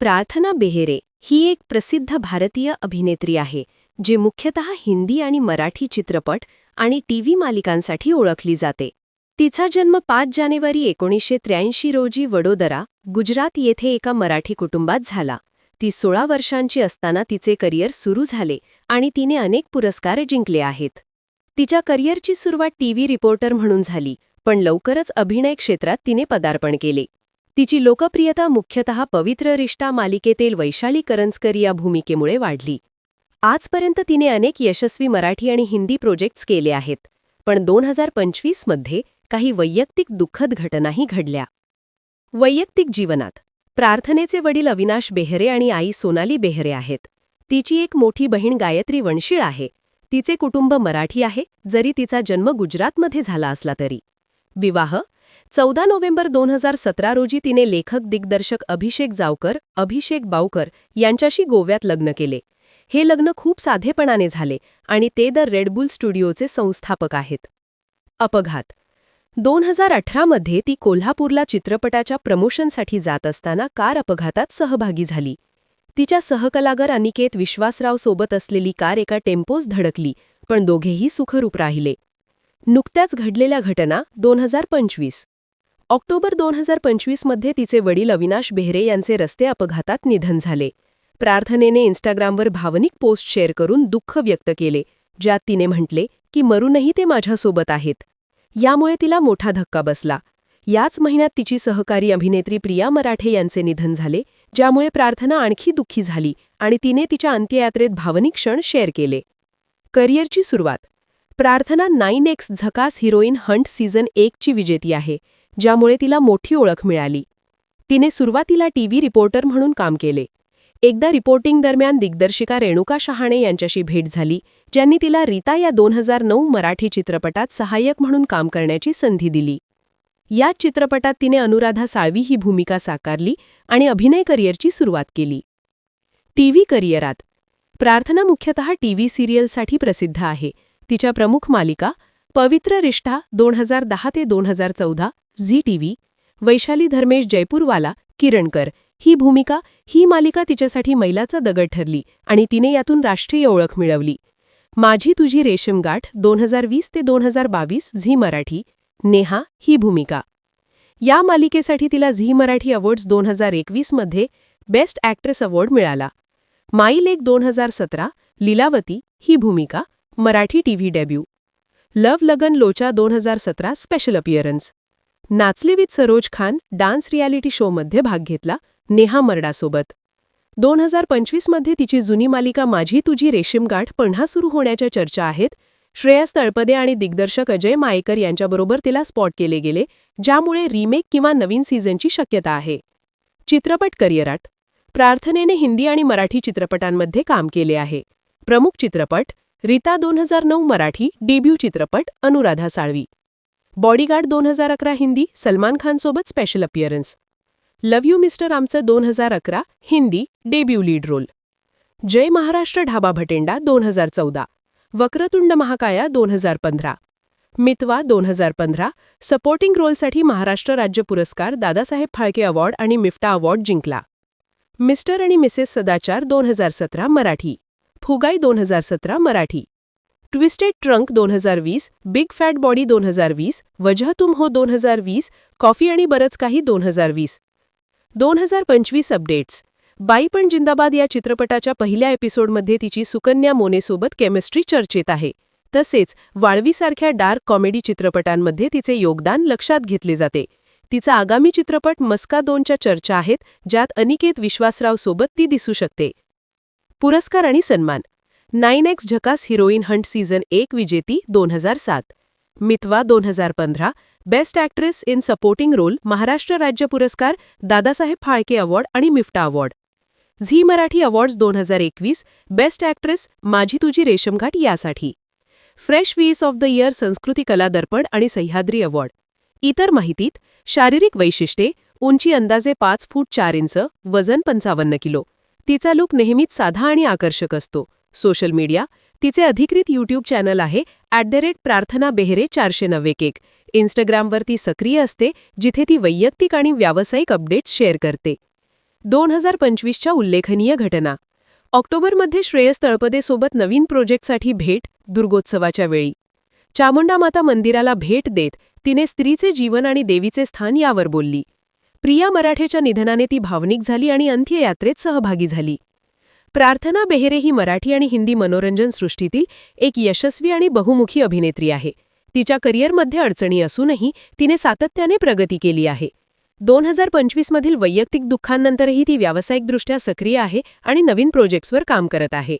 प्रार्थना बेहेरे ही एक प्रसिद्ध भारतीय अभिनेत्री आहे जी मुख्यतः हिंदी आणि मराठी चित्रपट आणि टीव्ही मालिकांसाठी ओळखली जाते. तिचा जन्म पाच जानेवारी एकोणीसशे त्र्याऐंशी रोजी वडोदरा गुजरात येथे एका मराठी कुटुंबात झाला. ती सोळा वर्षांची असताना तिचे करिअर सुरू झाले आणि तिने अनेक पुरस्कार जिंकले आहेत. तिच्या करिअरची सुरुवात टीव्ही रिपोर्टर म्हणून झाली पण लवकरच अभिनय क्षेत्रात तिने पदार्पण केले. तिची लोकप्रियता मुख्यतः पवित्र रिश्ता मालिकेतील वैशाली करंजकर या भूमिकेमुळे वाढली. आजपर्यंत तिने अनेक यशस्वी मराठी आणि हिंदी प्रोजेक्ट्स केले आहेत पण दोन हजार पंचवीसमध्ये काही वैयक्तिक दुःखद घटनाही घडल्या. वैयक्तिक जीवनात प्रार्थनेचे वडील अविनाश बेहरे आणि आई सोनाली बेहरे आहेत. तिची एक मोठी बहीण गायत्री वंशीळ आहे. तिचे कुटुंब मराठी आहे जरी तिचा जन्म गुजरातमध्ये झाला असला तरी. विवाह चौदा नोव्हेंबर दोन हजार सतरा रोजी तिने लेखक दिग्दर्शक अभिषेक जावकर अभिषेक बावकर यांच्याशी गोव्यात लग्न केले. हे लग्न खूप साधेपणाने झाले आणि ते द रेडबुल स्टुडिओचे संस्थापक आहेत. अपघात. दोन हजार अठरामध्ये ती कोल्हापूरला चित्रपटाच्या प्रमोशनसाठी जात असताना कार अपघातात सहभागी झाली. तिच्या सहकलागर अनिकेत विश्वासराव सोबत असलेली कार एका टेम्पोस धडकली पण दोघेही सुखरूप राहिले. नुकत्याच घडलेल्या घटना दोन हजार पंचवीस. ऑक्टोबर दोन हजार पंचवीसमध्ये तिचे वडील अविनाश बेहरे यांचे रस्ते अपघातात निधन झाले. प्रार्थनेने इन्स्टाग्रामवर भावनिक पोस्ट शेअर करून दुःख व्यक्त केले ज्यात तिने म्हटले की मरूनही ते माझ्यासोबत आहेत. यामुळे तिला मोठा धक्का बसला. याच महिन्यात तिची सहकारी अभिनेत्री प्रिया मराठे यांचे निधन झाले ज्यामुळे प्रार्थना आणखी दुःखी झाली आणि तिने तिच्या अंत्ययात्रेत भावनिक क्षण शेअर केले. करिअरची सुरुवात. Prarthana nine X Jhakaas heroine hunt season एकची विजेती आहे. ज्यामुळे तिला मोठी ओळख मिळाली. तिने सुरुवातीला टीव्ही रिपोर्टर म्हणून काम केले. एकदा रिपोर्टिंग दरम्यान दिग्दर्शिका रेणुका शहाणे यांच्याशी भेट झाली ज्यांनी तिला रीता या दोन हजार नऊ मराठी चित्रपटात सहाय्यक म्हणून काम करण्याची संधी दिली. याच चित्रपटात तिने अनुराधा साळवी ही भूमिका साकारली आणि अभिनय करिअरची सुरुवात केली. टीव्ही करिअरात. प्रार्थना मुख्यतः टीव्ही सिरियलसाठी प्रसिद्ध आहे. तिच्या प्रमुख मालिका पवित्र रिष्ठा दोन हजार दहा ते दोन हजार चौदा झी टीव्ही वैशाली धर्मेश जयपूरवाला किरणकर ही भूमिका ही मालिका तिच्यासाठी मैलाचा दगड ठरली आणि तिने यातून राष्ट्रीय ओळख मिळवली. माझी तुझी रेशमगाठ दोन हजार वीस ते दोन हजार बावीस झी मराठी नेहा ही भूमिका. या मालिकेसाठी तिला झी मराठी अवॉर्ड्स दोन हजार एकवीसमध्ये बेस्ट ॲक्ट्रेस अवॉर्ड मिळाला. माई लेक दोन हजार सतरा लीलावती ही भूमिका मराठी टीव्ही डेब्यू. लव लगन लोचा दोन हजार सतरा स्पेशल अपिअरन्स नाचले with Saroj Khan dance reality शोमध्ये भाग घेतला नेहा मरडासोबत. दोन हजार पंचवीसमध्ये तिची जुनी मालिका माझी तुझी रेशीमगाठ पुन्हा सुरू होण्याच्या चर्चा आहेत श्रेयस तळपदे आणि दिग्दर्शक अजय मायेकर यांच्याबरोबर तिला स्पॉट केले गेले ज्यामुळे रिमेक किंवा नवीन सीझनची शक्यता आहे. चित्रपट करिअरात. प्रार्थनेने हिंदी आणि मराठी चित्रपटांमध्ये काम केले आहे. प्रमुख चित्रपट रीता दोन हजार नऊ मराठी डेब्यू चित्रपट अनुराधा साळवी. बॉडीगार्ड दोन हजार अकरा हिंदी सलमान खानसोबत special appearance. Love you mister आमचं दोन हजार अकरा Hindi debut lead role. Jai Maharashtra Dhaba Bhatinda दोन हजार चौदा. वक्रतुंड महाकाया दोन हजार पंधरा. मितवा दोन हजार पंधरा सपोर्टिंग रोलसाठी महाराष्ट्र राज्य पुरस्कार दादासाहेब फाळके अवॉर्ड आणि मिफ्टा अवॉर्ड जिंकला. मिस्टर आणि मिसेस सदाचार दोन हजार सतरा मराठी. फुगाई दोन हजार सतरा मराठी. ट्विस्टेड ट्रंक दोन हजार वीस बिग फॅट बॉडी दोन हजार वीस वजह तुम हो दोन हजार वीस कॉफी आणि बरंच काही दोन हजार वीस. दोन हजार पंचवीस अपडेट्स. बाई पण जिंदाबाद या चित्रपटाच्या पहिल्या एपिसोडमध्ये तिची सुकन्या मोनेसोबत केमिस्ट्री चर्चेत आहे. तसेच वाळवीसारख्या डार्क कॉमेडी चित्रपटांमध्ये तिचे योगदान लक्षात घेतले जाते. तिचा आगामी चित्रपट मस्का दोनच्या चर्चा आहेत ज्यात अनिकेत विश्वासराव सोबत ती दिसू शकते. पुरस्कार आणि सन्मान. Nine X Jhakaas heroine hunt season एक विजेती दोन हजार सात. मितवा दोन हजार पंधरा best actress in supporting role Maharashtra राज्य पुरस्कार दादासाहेब फाळके अवॉर्ड आणि MIFTA award. Zee Marathi awards दोन हजार एकवीस बेस्ट ॲक्ट्रेस माझी तुझी रेशमघाट यासाठी. फ्रेश वीस ऑफ द इयर संस्कृती कला दर्पण आणि सह्याद्री अवॉर्ड. इतर माहितीत शारीरिक वैशिष्ट्ये उंची अंदाजे पाच फूट चार इंच वजन पंचावन्न किलो. तिचा लुक नेहमीच साधा आणि आकर्षक असतो. सोशल मीडिया तिचे अधिकृत यूट्यूब चॅनल आहे at the rate Prarthana Behere चारशे नव्वे केक इन्स्टाग्रामवर ती सक्रिय असते जिथे ती वैयक्तिक आणि व्यावसायिक अपडेट्स शेअर करते. दोन हजार पंचवीसच्या उल्लेखनीय घटना. ऑक्टोबरमध्ये श्रेयस तळपदेसोबत नवीन प्रोजेक्टसाठी भेट दुर्गोत्सवाच्या वेळी. चामुंडा माता मंदिराला भेट देत तिने स्त्रीचे जीवन आणि देवीचे स्थान यावर बोलली. प्रिया मराठेच्या निधनाने ती भावनिक झाली आणि अंत्ययात्रेत सहभागी झाली. प्रार्थना बेहेरे ही मराठी आणि हिंदी मनोरंजन सृष्टीतील एक यशस्वी आणि बहुमुखी अभिनेत्री आहे. तिच्या करिअरमध्ये अडचणी असूनही तिने सातत्याने प्रगती केली आहे. दोन हजार पंचवीसमधील वैयक्तिक दुःखांनंतरही ती व्यावसायिकदृष्ट्या सक्रिय आहे आणि नवीन प्रोजेक्ट्सवर काम करत आहे.